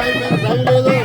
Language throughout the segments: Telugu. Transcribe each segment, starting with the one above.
రైలు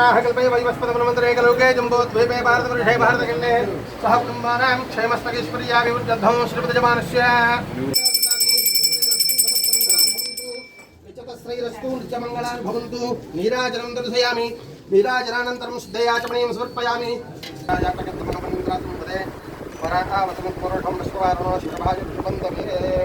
कल्पे वैवस्पतमन्वन्तरे कलोके जम्बोद्वीपे भारतवर्षे भारतखण्डे सह कुटुम्बानां क्षेमस्तगीश्वर्याभिवृद्धौ श्रीपतिजमानस्य नित्यतस्रैरस्तु नित्यमङ्गलानि भवन्तु नीराजनं दर्शयामि नीराजनानन्तरं शुद्धयाचमनीं समर्पयामि राजाप्रकर्तमनमन्त्रात्मं पदे परातावसमत्पुरुषं विश्ववारणो शिवभाजुर्बन्धवीरे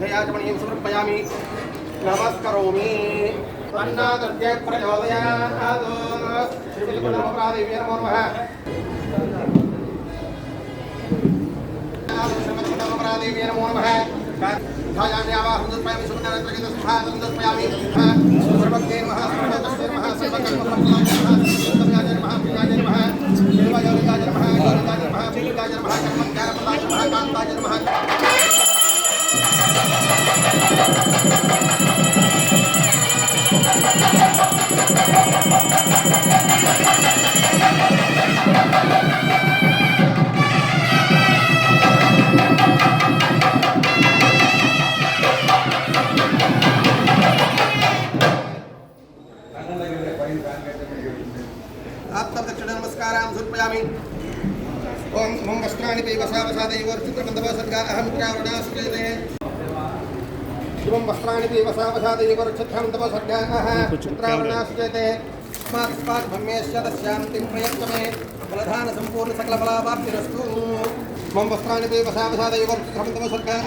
నీరాజనానంతరం సమర్పయామి. నమస్కరోమి. అన్నాదర్జయ ప్రచోదయాత్ శ్రీవిల్కులమప్రాదేవ్యై నమో నమః. శ్రీవిల్కులమప్రాదేవ్యై నమో నమః. ధాయామ్యావాహం దత్పయామి సుమనరత్రగిత సుభాతం దత్పయామి आप्तदक्षिण नमस्कारां समर्पयामि ओम मम वस्त्राणि ते वसा वसादैव अर्चितमन्दव सद्गार अहं क्रावणाश्रियते शिवं वस्त्राणि ते वसा वसादैव अर्चितमन्दव सद्गारः मम वस्त्राणि वसा वसादैव अर्चितमन्दव सद्गारः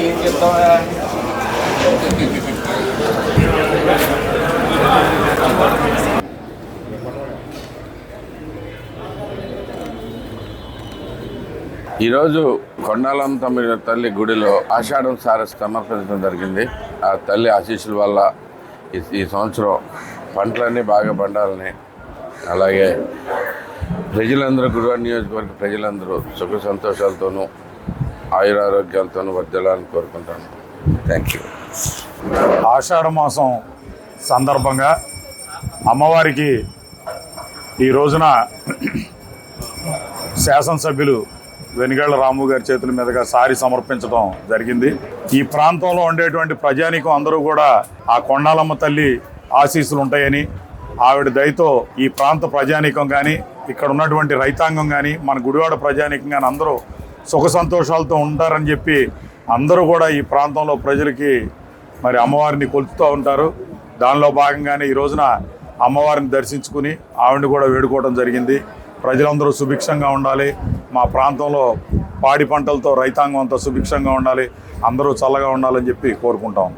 ఏం చెప్తావా ఈరోజు కొండాలం తమిళ తల్లి గుడిలో ఆషాఢం సారస్ సమర్పించడం జరిగింది. ఆ తల్లి ఆశీస్సుల వల్ల ఈ సంవత్సరం పంటలన్నీ బాగా పండాలని అలాగే ప్రజలందరూ గురువారి నియోజకవర్గ ప్రజలందరూ సుఖ సంతోషాలతోనూ ఆయురారోగ్యాలతోనూ వర్ధిల్లాలని కోరుకుంటాను. థ్యాంక్ యూ ఆషాఢ మాసం సందర్భంగా అమ్మవారికి ఈ రోజున శాసనసభ్యులు వెనుగళ్ళ రాము గారి చేతుల మీదుగా సారి సమర్పించడం జరిగింది. ఈ ప్రాంతంలో ఉండేటువంటి ప్రజానికం అందరూ కూడా ఆ కొండాలమ్మ తల్లి ఆశీస్సులు ఉంటాయని ఆవిడ దయతో ఈ ప్రాంత ప్రజానీకం కానీ ఇక్కడ ఉన్నటువంటి రైతాంగం కానీ మన గుడివాడ ప్రజానీకం కానీ అందరూ సుఖ సంతోషాలతో ఉంటారని చెప్పి అందరూ కూడా ఈ ప్రాంతంలో ప్రజలకి మరి అమ్మవారిని కొలుపుతూ ఉంటారు. దానిలో భాగంగానే ఈ రోజున అమ్మవారిని దర్శించుకుని ఆవిడని కూడా వేడుకోవడం జరిగింది. ప్రజలందరూ సుభిక్షంగా ఉండాలి. మా ప్రాంతంలో పాడి పంటలతో రైతాంగం అంతా సుభిక్షంగా ఉండాలి. అందరూ చల్లగా ఉండాలని చెప్పి కోరుకుంటాం